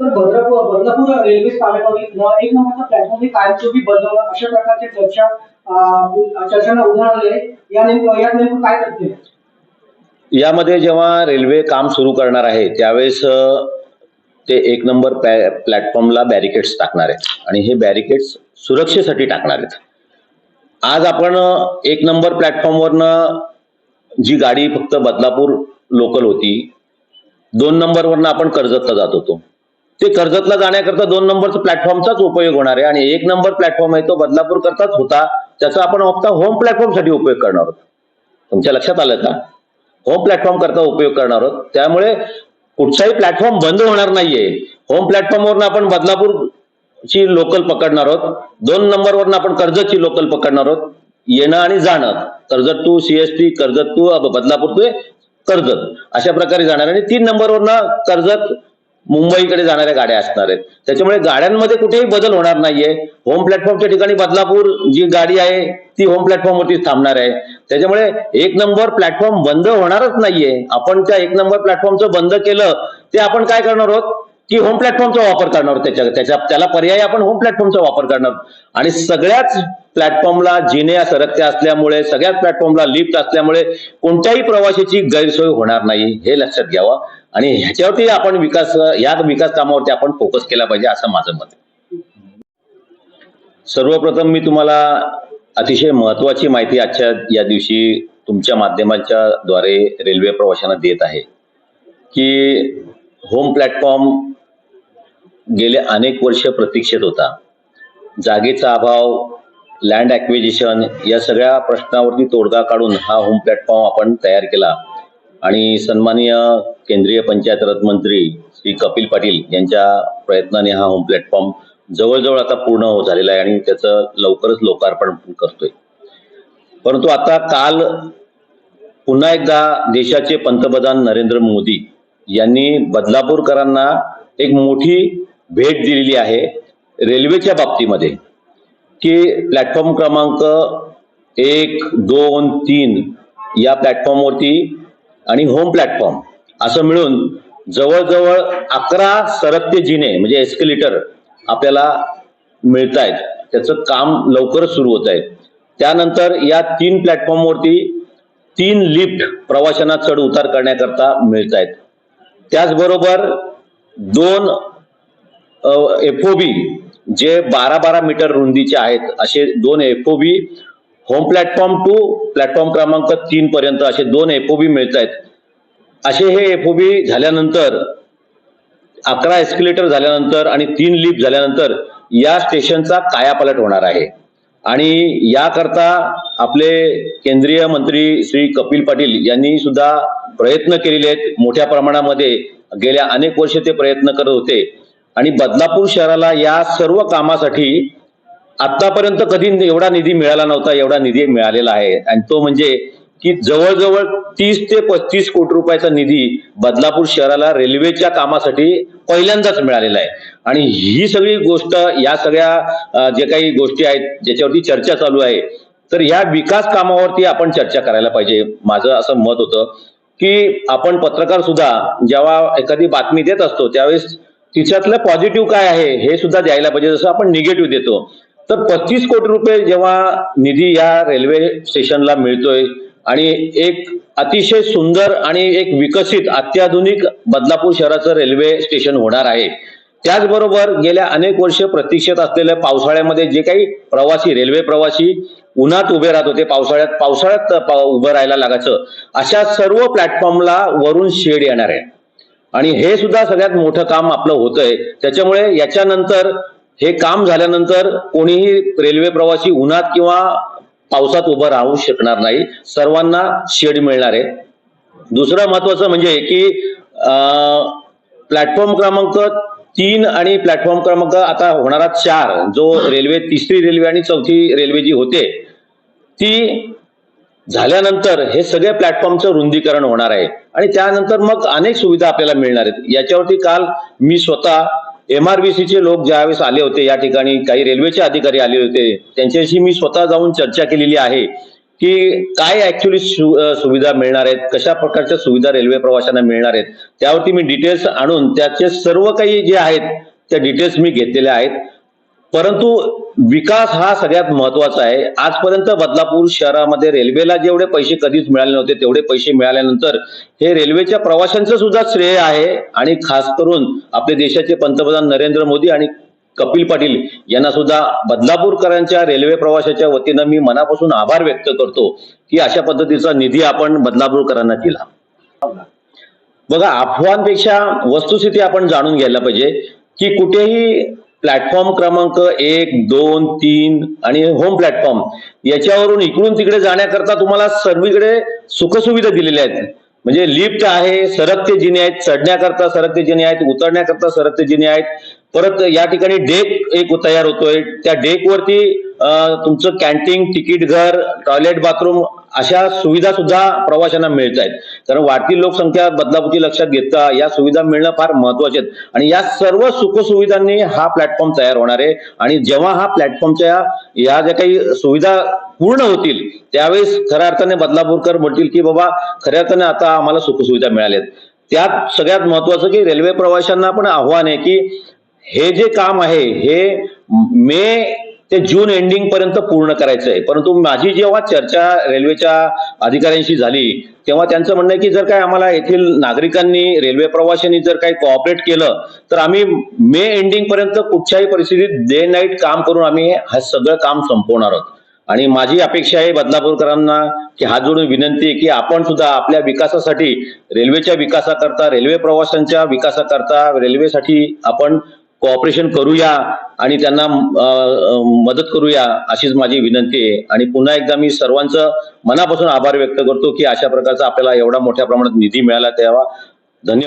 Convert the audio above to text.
तर बदलापूर बदलापूर रेल्वे स्थानकावरील एक नंबरचा प्लॅटफॉर्म हे कायमस्वरूपी बदलवणं अशा प्रकारच्या चर्चा चर्चांना उदाहरण आले या नेमकं यात नेमकं काय करते? यामध्ये जेव्हा रेल्वे काम सुरू करणार आहे त्यावेळेस ते एक नंबर प्लॅटफॉर्मला बॅरिकेड्स टाकणार आहेत. आणि हे बॅरिकेड्स सुरक्षेसाठी टाकणार आहेत. आज आपण एक नंबर प्लॅटफॉर्मवरनं जी गाडी फक्त बदलापूर लोकल होती दोन नंबरवरनं आपण कर्जतला जात होतो. ते कर्जतला जाण्याकरता दोन नंबरचा प्लॅटफॉर्मचाच उपयोग होणार आहे. आणि एक नंबर प्लॅटफॉर्म आहे तो बदलापूर करताच होता. त्याचा आपण फक्त होम प्लॅटफॉर्मसाठी उपयोग करणार आहोत. तुमच्या लक्षात आलं का? होम प्लॅटफॉर्म करता उपयोग करणार आहोत. त्यामुळे कुठचाही प्लॅटफॉर्म बंद होणार नाहीये. होम प्लॅटफॉर्मवरून आपण बदलापूर ची लोकल पकडणार आहोत. दोन नंबरवरनं आपण कर्जतची लोकल पकडणार आहोत. येणं आणि जाणं. Karjat to CST Karjat to Badlapur to Karjat. अशा प्रकारे जाणार. आणि तीन नंबरवरनं कर्जत मुंबईकडे जाणाऱ्या गाड्या असणार आहेत. त्याच्यामुळे गाड्यांमध्ये कुठेही बदल होणार नाहीये. होम प्लॅटफॉर्मच्या ठिकाणी बदलापूर जी गाडी आहे ती होम प्लॅटफॉर्मवरती थांबणार आहे. त्याच्यामुळे एक नंबर प्लॅटफॉर्म बंद होणारच नाहीये. आपण त्या एक नंबर प्लॅटफॉर्मचं बंद केलं ते आपण काय करणार आहोत? की होम प्लॅटफॉर्मचा वापर करणार त्याच्या त्याच्या त्याला पर्याय आपण होम प्लॅटफॉर्मचा वापर करणार आणि सगळ्याच प्लॅटफॉर्मला जिन्या सरकत्या असल्यामुळे सगळ्याच प्लॅटफॉर्मला लिफ्ट असल्यामुळे कोणत्याही प्रवाशाची गैरसोय होणार नाही हे लक्षात घ्यावं. आणि ह्याच्यावरती आपण विकास या विकास कामावरती आपण फोकस केला पाहिजे असं माझं मत आहे. सर्वप्रथम मी तुम्हाला अतिशय महत्वाची माहिती आजच्या या दिवशी तुमच्या माध्यमाच्या द्वारे रेल्वे प्रवाशांना देत आहे की होम प्लॅटफॉर्म गेले अनेक वर्ष प्रतीक्षेत होता. जागेचा अभाव लँड ॲक्विजिशन या सगळ्या प्रश्नावरती तोडगा काढून हा होम प्लॅटफॉर्म आपण तयार केला. आणि सन्माननीय केंद्रीय पंचायत राज मंत्री श्री कपिल पाटील यांच्या प्रयत्नाने हा होम प्लॅटफॉर्म जवळजवळ आता पूर्ण हो- झालेला आहे आणि त्याचं लवकरच लोकार्पण करतोय. परंतु आता काल पुन्हा एकदा देशाचे पंतप्रधान नरेंद्र मोदी यांनी बदलापूरकरांना एक मोठी भेट दिलेली आहे रेल्वेच्या बाबतीमध्ये. की प्लॅटफॉर्म क्रमांक एक दोन तीन या प्लॅटफॉर्मवरती आणि होम प्लॅटफॉर्म असं मिळून जवळजवळ अकरा सरकते जिने म्हणजे एस्केलेटर आपल्याला मिळत आहेत त्याचं काम लवकरच सुरू होत आहे त्यानंतर या तीन प्लॅटफॉर्मवरती तीन लिफ्ट प्रवाशांना चढ उतार करण्याकरता मिळत आहेत त्याचबरोबर दोन एफओबी जे बारा बारा मीटर रुंदीचे आहेत असे दोन FOB home platform to platform क्रमांक तीन पर्यंत असे दोन एफओबी मिळत आहेत असे हे एफओबी झाल्यानंतर अकरा एस्किलेटर झाल्यानंतर आणि तीन लिफ्ट झाल्यानंतर या स्टेशनचा कायापालट होणार आहे. आणि याकरता आपले केंद्रीय मंत्री श्री कपिल पाटील यांनी सुद्धा प्रयत्न केलेले आहेत. मोठ्या प्रमाणामध्ये गेल्या अनेक वर्ष ते प्रयत्न करत होते. आणि बदलापूर शहराला या सर्व कामासाठी आतापर्यंत कधी एवढा निधी मिळाला नव्हता एवढा निधी मिळालेला आहे. आणि तो म्हणजे की जवळजवळ तीस ते पस्तीस कोटी रुपयाचा निधी बदलापूर शहराला रेल्वेच्या कामासाठी पहिल्यांदाच मिळालेला आहे. आणि ही सगळी गोष्ट या सगळ्या जे काही गोष्टी आहेत ज्याच्यावरती चर्चा चालू आहे तर ह्या विकास कामावरती आपण चर्चा करायला पाहिजे. माझं असं मत होतं की आपण पत्रकार सुद्धा जेव्हा एखादी बातमी देत असतो त्यावेळेस तिच्यातलं पॉझिटिव्ह काय आहे हे सुद्धा द्यायला पाहिजे. जसं आपण निगेटिव्ह देतो तर पस्तीस कोटी रुपये जेव्हा निधी या रेल्वे स्टेशनला मिळतोय आणि एक अतिशय सुंदर आणि एक विकसित अत्याधुनिक बदलापूर शहराचं रेल्वे स्टेशन होणार आहे. त्याचबरोबर गेल्या अनेक वर्ष प्रतीक्षेत असलेल्या पावसाळ्यामध्ये जे काही प्रवासी रेल्वे प्रवासी उन्हात उभे राहत होते पावसाळ्यात पावसाळ्यात उभं राहायला लागायचं अशा सर्व प्लॅटफॉर्मला वरून शेड येणार आहे. आणि हे सुद्धा सगळ्यात मोठं काम आपलं होतंय. त्याच्यामुळे याच्यानंतर हे काम झाल्यानंतर कोणीही रेल्वे प्रवासी उन्हात किंवा पावसात उभं राहू शकणार नाही. सर्वांना शेड मिळणार आहे. दुसरं महत्वाचं म्हणजे की प्लॅटफॉर्म क्रमांक तीन आणि प्लॅटफॉर्म क्रमांक आता होणारा चार जो रेल्वे तिसरी रेल्वे आणि चौथी रेल्वे जी होते ती झाल्यानंतर हे सगळे प्लॅटफॉर्मचं रुंदीकरण होणार आहे. आणि त्यानंतर मग अनेक सुविधा आपल्याला मिळणार आहेत. याच्यावरती काल मी स्वतः एमआरबीसीचे लोक ज्यावेळेस आले होते या ठिकाणी काही रेल्वेचे अधिकारी आले होते त्यांच्याशी मी स्वतः जाऊन चर्चा केलेली आहे की काय ऍक्च्युली सुविधा मिळणार आहेत कशा प्रकारच्या सुविधा रेल्वे प्रवाशांना मिळणार आहेत त्यावरती मी डिटेल्स आणून त्याचे सर्व काही जे आहेत त्या डिटेल्स मी घेतलेल्या आहेत. परंतु विकास हा सगळ्यात महत्त्वाचा आहे. आजपर्यंत बदलापूर शहरामध्ये रेल्वेला जेवढे पैसे कधीच मिळाले नव्हते तेवढे पैसे मिळाल्यानंतर हे रेल्वेच्या प्रवाशांचं सुद्धा श्रेय आहे आणि खास करून आपले देशाचे पंतप्रधान नरेंद्र मोदी आणि कपिल पाटील यांना सुद्धा बदलापूरकरांच्या रेल्वे प्रवाशाच्या वतीनं मी मनापासून आभार व्यक्त करतो की अशा पद्धतीचा निधी आपण बदलापूरकरांना दिला. बघा अफवांपेक्षा वस्तुस्थिती आपण जाणून घ्यायला पाहिजे की कुठेही प्लॅटफॉर्म क्रमांक एक दोन तीन आणि होम प्लॅटफॉर्म याच्यावरून इकडून तिकडे जाण्याकरता तुम्हाला सर्वीकडे सुखसुविधा दिलेल्या आहेत. म्हणजे लिफ्ट आहे सरकते जिने आहेत चढण्याकरता सरकते जिने आहेत उतरण्याकरता सरकते जिने आहेत. परत या ठिकाणी डेक एक तयार होतोय. त्या डेकवरती तुमचं कॅन्टीन तिकीट घर टॉयलेट बाथरूम अशा सुविधा सुद्धा प्रवाशांना मिळत आहेत. कारण वाढती लोकसंख्या बदलापूरची लक्षात घेता या सुविधा मिळणं फार महत्त्वाचे आहेत. आणि या सर्व सुखसुविधांनी हा प्लॅटफॉर्म तयार होणार आहे. आणि जेव्हा हा प्लॅटफॉर्मच्या या ज्या काही सुविधा पूर्ण होतील. त्यावेळेस खऱ्या अर्थाने बदलापूरकर म्हणतील की बाबा खऱ्या अर्थाने आता आम्हाला सुखसुविधा मिळाल्यात. त्यात सगळ्यात महत्वाचं की रेल्वे प्रवाशांना पण आव्हान आहे की हे जे काम आहे हे मे ते जून एंडिंग पर्यंत पूर्ण करायचं आहे. परंतु माझी जेव्हा चर्चा रेल्वेच्या अधिकाऱ्यांशी झाली तेव्हा त्यांचं म्हणणं आहे की जर काय आम्हाला येथील नागरिकांनी रेल्वे प्रवाशांनी जर काही कोऑपरेट केलं तर आम्ही मे एंडिंग पर्यंत कुठच्याही परिस्थितीत डे नाईट काम करून आम्ही हे सगळं काम संपवणार आहोत. आणि माझी अपेक्षा आहे बदलापूरकरांना की हात जोडून विनंती आहे की आपण सुद्धा आपल्या विकासासाठी रेल्वेच्या विकासाकरता रेल्वे प्रवाशांच्या विकासाकरता रेल्वेसाठी आपण कॉपरेशन करूया आणि त्यांना मदत करूया अशीच माझी विनंती आहे. आणि पुन्हा एकदा मी सर्वांचं मनापासून आभार व्यक्त करतो की अशा प्रकारचा आपल्याला एवढा मोठ्या प्रमाणात निधी मिळाला तेव्हा